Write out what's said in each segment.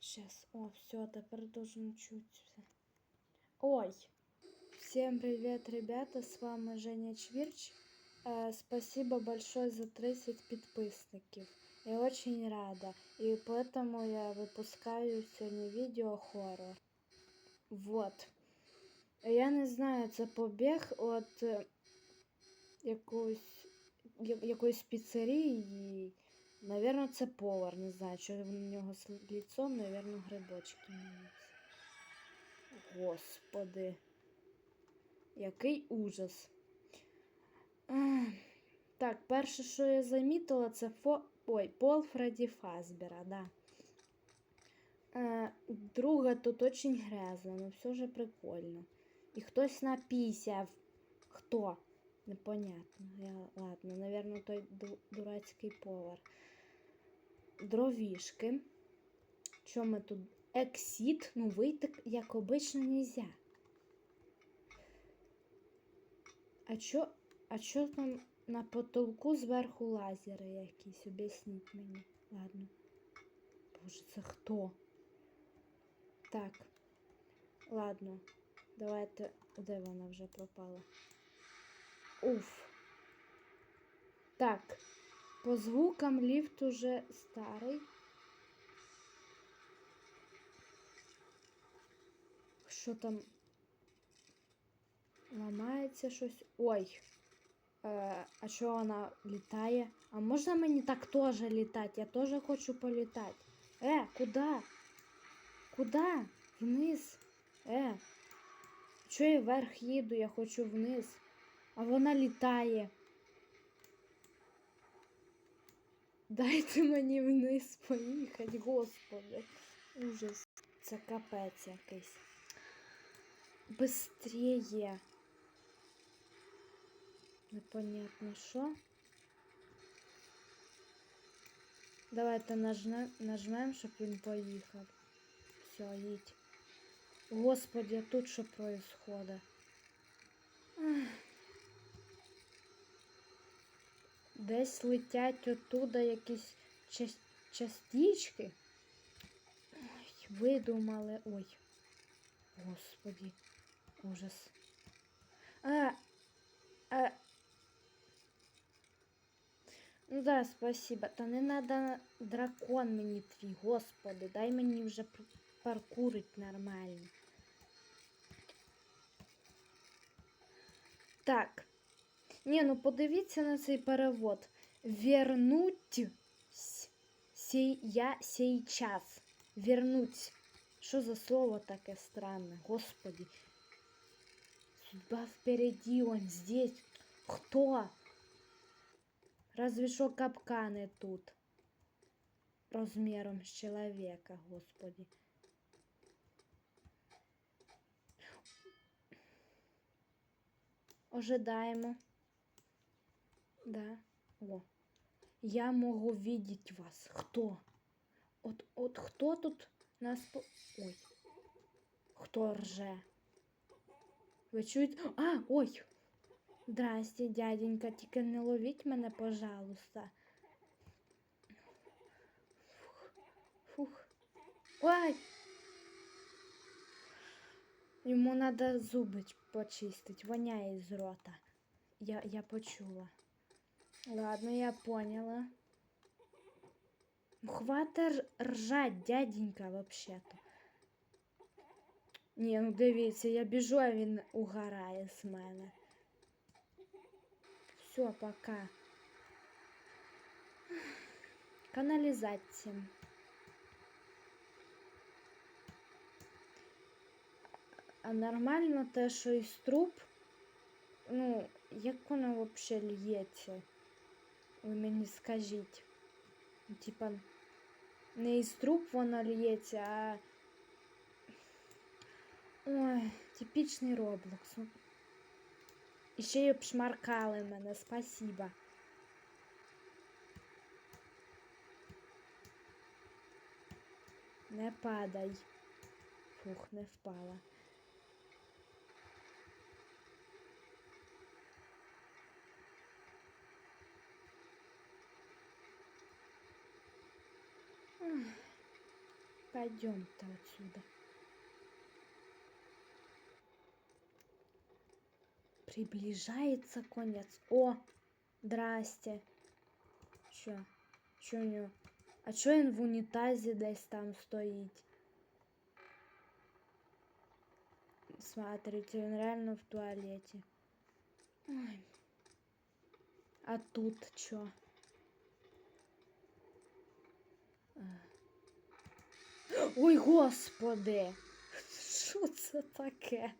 Сейчас. О, все, тепер должен чуть все. Ой. Всем привет, ребята, с вами Женя Чвирч. Э, спасибо большое за 30 подписчиков. Я очень рада. И поэтому я выпускаю сегодня видео хоррор. Вот. Я не знаю, це побіг от е, якоїсь, я- якоїсь піцерії. Наверно, це повар, не знаю, що в нього з лицом, наверно, грибочки. Господи. Який ужас. Так, перше, що я замітила, це фо... Ой, Пол Фредді Фазбера, да. Е, друге, тут очень грязно, но все же прикольно. І хтось напісяв. Хто? Непонятно. Я, ладно, наверно, той ду- дурацький повар. Дровішки. Що ми тут? Ексіт. Ну, вийти, як обично, нельзя. А чо, а чо там на потолку зверху лазери якісь? Об'ясніть мені. Ладно. Боже, це хто? Так. Ладно. Давайте. Де вона вже пропала? Уф. Так. По звукам ліфт уже старий. Що там? Ламається щось. Ой. Е, а що вона літає? А можна мені так теж літати? Я теж хочу політати. Е, куди? Куди? Вниз. Е. Чого я вверх їду? Я хочу вниз. А вона літає. Дайте мені вниз поїхати, господи. Ужас. Це капець якийсь. Быстрее. Непонятно що. Давайте нажмем, нажмем, щоб він поїхав. Все, їдь. Господи, а тут що происходит? Десь летять оттуда якісь час- частички. Ой, видумали. Ой. Господи. Ужас. А, а. Ну да, спасибо. Та не надо дракон мені твій, господи. Дай мені вже паркурить нормально. Так. Ні, ну подивіться на цей перевод. Вернуть сей, я сейчас. Вернуть. Що за слово таке странне? Господи. Судьба впереди, он здесь. Хто? Разве що капкани тут. Розміром з чоловіка, господи. Ожидаємо. Да. О. Я можу видеть вас. Хто? От, от хто тут нас по... Ой. Хто рже? Ви чуєте? А, ой! Здрасте, дяденька, тільки не ловіть мене, пожалуйста. Фух. Фух. Ой! Йому треба зуби ч- почистить, воняє з рота. Я, я почула. Ладно, я поняла. Ну, Хвата ржать, дяденька, вообще-то. Ні, ну дивіться, я біжу, а він угорає з мене. Все, пока. Каналізація. А нормально те, що із труб, ну, як воно взагалі лється? Ви мені скажіть. Типа, не із труб воно лється, а. Ой, типічний Роблокс. І ще й обшмаркали мене, спасіба. Не падай. Фух, не впала. Пойдем-то отсюда. Приближается конец. О, здрасте. Що? Що у нього? А чо він в унітазі десь там стоїть? Смотрите, він реально в туалеті. Ой. А тут чо? Ой, господи! Що це таке?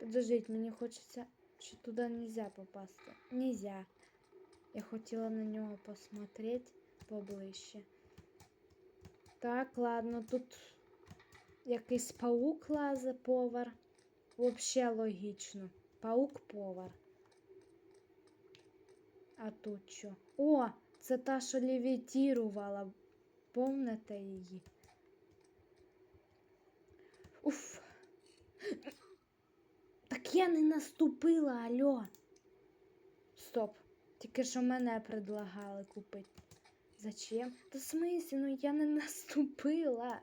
Подождіть, мені хочеться, що туди нельзя попасти. Нельзя. Я хотіла на нього посмотреть поближче. Так, ладно, тут якийсь паук лазе повар. Вообще логічно. Паук-повар. А тут що? О, це та, що левітірувала. Помните її? Уф. Так я не наступила, алло. Стоп. Тільки що мене предлагали купити. Зачем? Та смислі, ну я не наступила.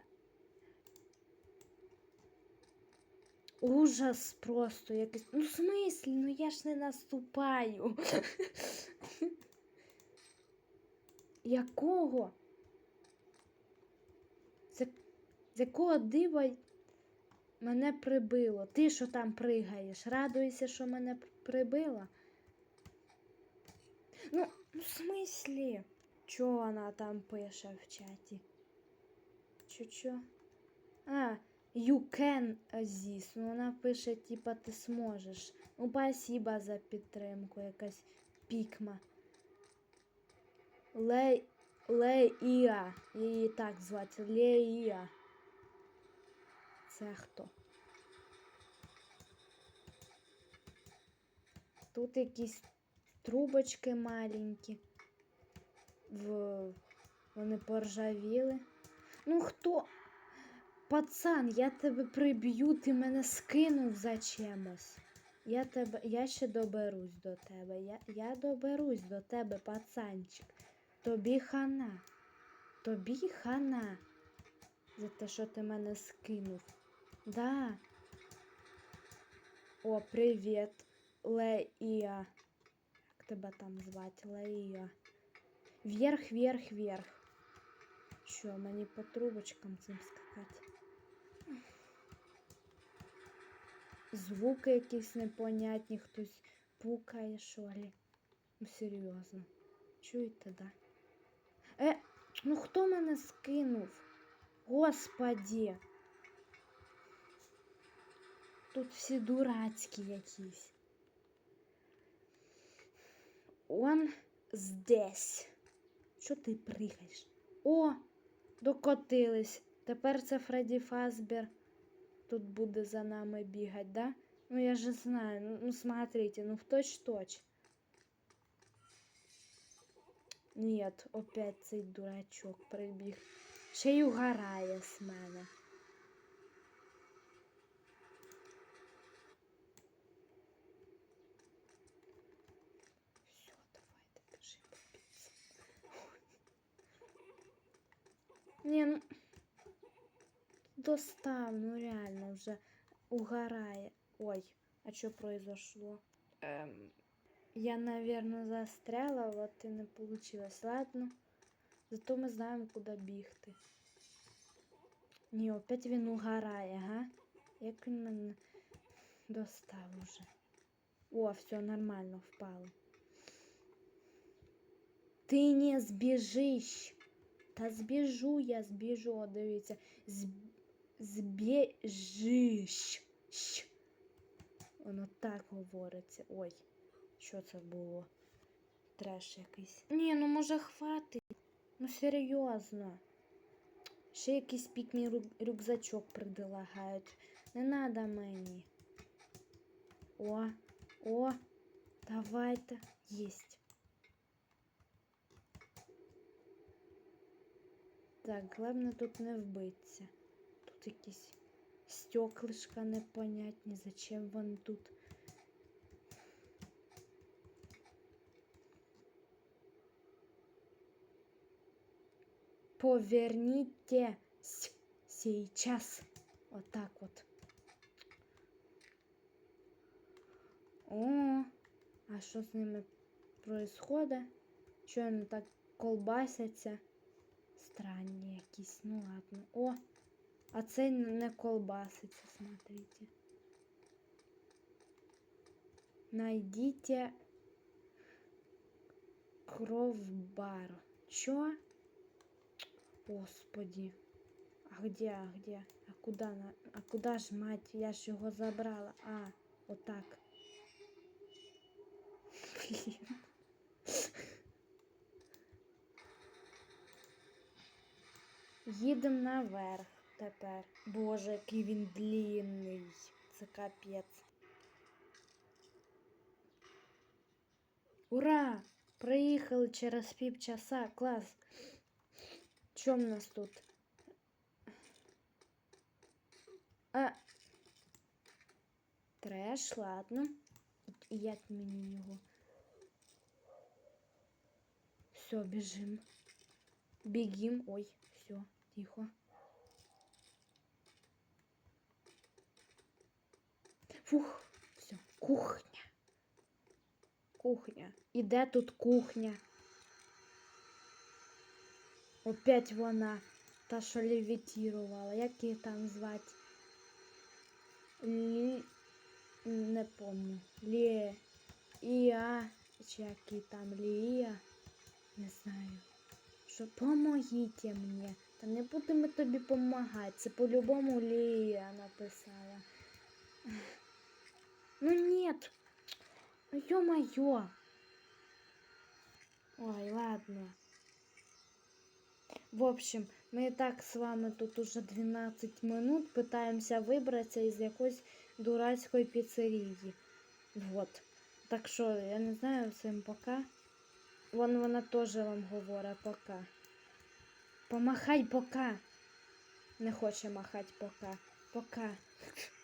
Ужас просто якийсь. Ну, в смислі, ну я ж не наступаю. Якого? З, якого дива мене прибило? Ти що там пригаєш? Радуєшся, що мене прибило? Ну, ну в смислі? Чого вона там пише в чаті? Чо-чо? А, you can this. Ну, вона пише, типа, ти зможеш. Ну, спасибо за підтримку, якась пікма. Лей... Леїа. Її так звати. Леїа. Це хто? Тут якісь трубочки маленькі. В... Вони поржавіли. Ну хто? Пацан, я тебе приб'ю, ти мене скинув за чимось. Я тебе, я ще доберусь до тебе. Я, я доберусь до тебе, пацанчик. Тобі хана. Тобі хана. За те, що ти мене скинув. Да. О, привіт, Лея. Як тебе там звати? Лея. Вверх, вверх, вверх. Що, мені по трубочкам цим скакати? Звуки якісь непонятні, хтось пукає, що ли. Ну, серйозно. Чуєте, да? Е, ну хто мене скинув? Господі. Тут всі дурацькі якісь. Он здесь. Що ти пригаєш? О, докотились. Тепер це Фредді Фазбер тут буде за нами бігати, да? Ну я же знаю. Ну, ну смотрите, ну в точь-точь. Нет, опять цей дурачок прибіг. Ще й угорає з мене. Все, давайте пиши попіться. Не, ну достав, ну реально вже угорає. Ой, а что произошло? Эм, я, наверное, застряла, вот и не получилось. Ладно. Зато ми знаємо, куди бігти. Ні, опять він угорає, га? Як він мене достав уже. О, все нормально впало. Ти не збіжиш. Та збіжу я, збіжу, О, дивіться. Зб... Збіжиш. Воно так говориться. Ой, що це було? Треш якийсь. Ні, ну може хватить. Ну серйозно. Ще якийсь пікмій рю- рюкзачок предлагають. Не надо мені. О, о, давайте. Єсть. Так, головне тут не вбиться тут якісь стеклишка непонятні, зачем вони тут. Повернитесь сейчас. Вот так вот. О, а що з ними происходит? Що вони так колбасяться? Странні якісь, ну ладно. О! А цей не колбаситься, смотрите. Найдите кровбар. Чё? Господи. А где, а где? А куда, а куда ж, мать? Я ж його забрала. А, отак. Блін. Їдемо наверх тепер. Боже, який він длинний. Це капець. Ура! Приїхали через півчаса. Клас. Що в нас тут? А. Треш, ладно. От Як мені його? Все, біжим. Бігім. Ой, все, тихо. Фух, все, кухня. Кухня. І де тут кухня? Опять вона, та, що левітірувала. Як її там звати? Лі... Не помню. Лє... Іа. Чи який там Лія? Не знаю. Що помогіть мені. Та не будемо тобі помагати. Це по-любому Лія написала. Ну нет. Ну ё-моё. Ой, ладно. В общем, мы и так с вами тут уже 12 минут пытаемся выбраться из якоїсь дурацької піцерії. Вот. Так що, я не знаю, всім пока. Вон вона теж вам говорить пока. Помахай пока. Не хоче махати пока. Пока.